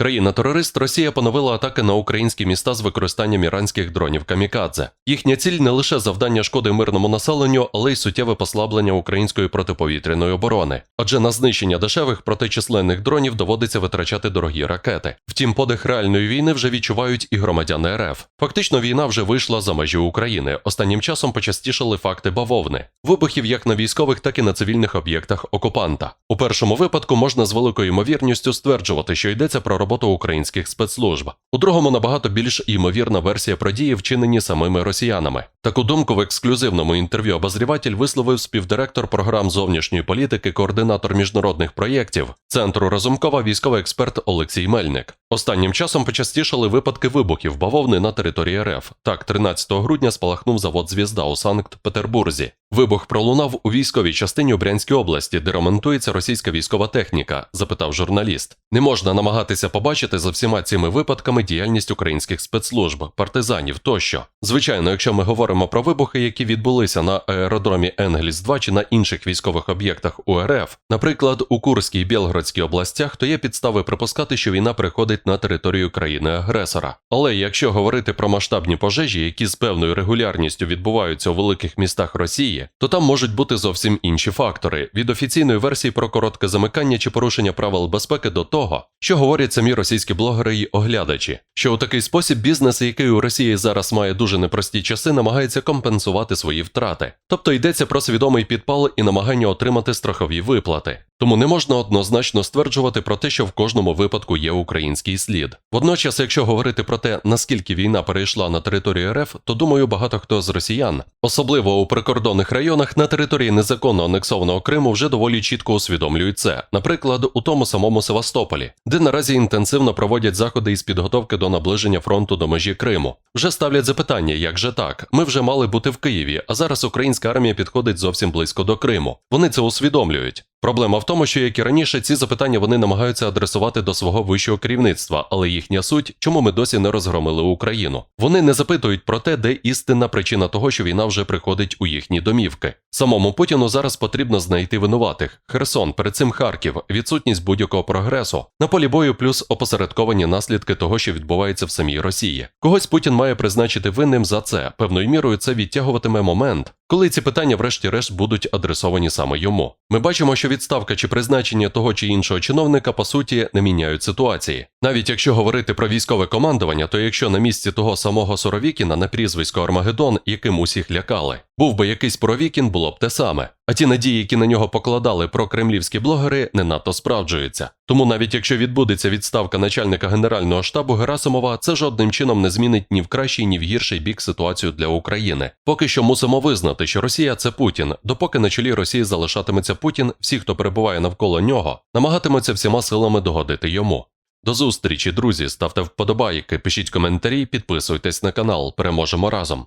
Країна-терорист Росія поновила атаки на українські міста з використанням іранських дронів камікадзе. Їхня ціль не лише завдання шкоди мирному населенню, але й суттєве послаблення української протиповітряної оборони. Адже на знищення дешевих протичисленних дронів доводиться витрачати дорогі ракети. Втім, подих реальної війни вже відчувають і громадяни РФ. Фактично, війна вже вийшла за межі України. Останнім часом почастішали факти бавовни, вибухів як на військових, так і на цивільних об'єктах окупанта. У першому випадку можна з великою ймовірністю стверджувати, що йдеться про роботу українських спецслужб. У другому набагато більш ймовірна версія про дії, вчинені самими росіянами. Таку думку в ексклюзивному інтерв'ю обозріватель висловив співдиректор програм зовнішньої політики, координатор міжнародних проєктів центру Разумкова, військовий експерт Олексій Мельник. Останнім часом почастішали випадки вибухів бавовни на території РФ. Так, 13 грудня спалахнув завод Звізда у Санкт-Петербурзі. Вибух пролунав у військовій частині у Брянській області, де ремонтується російська військова техніка, запитав журналіст. Не можна намагатися побачити за всіма цими випадками діяльність українських спецслужб, партизанів тощо. Звичайно, якщо ми говоримо про вибухи, які відбулися на аеродромі Енгельс 2 чи на інших військових об'єктах УРФ, наприклад, у Курській і Білгородській областях, то є підстави припускати, що війна приходить на територію країни-агресора. Але якщо говорити про масштабні пожежі, які з певною регулярністю відбуваються у великих містах Росії, то там можуть бути зовсім інші фактори від офіційної версії про коротке замикання чи порушення правил безпеки до того, що говорять самі російські блогери й оглядачі, що у такий спосіб бізнес, який у Росії зараз має дуже непрості часи, намагається компенсувати свої втрати. Тобто йдеться про свідомий підпал і намагання отримати страхові виплати. Тому не можна однозначно стверджувати про те, що в кожному випадку є український слід. Водночас, якщо говорити про те, наскільки війна перейшла на територію РФ, то думаю, багато хто з росіян, особливо у прикордонних районах на території незаконно анексованого Криму, вже доволі чітко усвідомлюють це. Наприклад, у тому самому Севастополі, де наразі інтенсивно проводять заходи із підготовки до наближення фронту до межі Криму. Вже ставлять запитання, як же так? Ми вже мали бути в Києві, а зараз українська армія підходить зовсім близько до Криму. Вони це усвідомлюють. Проблема в тому, що як і раніше, ці запитання вони намагаються адресувати до свого вищого керівництва, але їхня суть, чому ми досі не розгромили Україну. Вони не запитують про те, де істинна причина того, що війна вже приходить у їхні домівки. Самому Путіну зараз потрібно знайти винуватих: Херсон, перед цим Харків, відсутність будь-якого прогресу, на полі бою плюс опосередковані наслідки того, що відбувається в самій Росії. Когось Путін має призначити винним за це. Певною мірою це відтягуватиме момент, коли ці питання, врешті-решт, будуть адресовані саме йому. Ми бачимо, що відставка чи призначення того чи іншого чиновника по суті не міняють ситуації. Навіть якщо говорити про військове командування, то якщо на місці того самого Соровікіна на прізвисько Армагеддон, яким усіх лякали, був би якийсь Провікін, було б те саме. А ті надії, які на нього покладали прокремлівські блогери, не надто справджуються. Тому навіть якщо відбудеться відставка начальника генерального штабу Герасимова, це жодним чином не змінить ні в кращий, ні в гірший бік ситуацію для України. Поки що мусимо визнати, що Росія це Путін. Допоки на чолі Росії залишатиметься Путін, всі, хто перебуває навколо нього, намагатимуться всіма силами догодити йому. До зустрічі, друзі. Ставте вподобайки, пишіть коментарі, підписуйтесь на канал. Переможемо разом.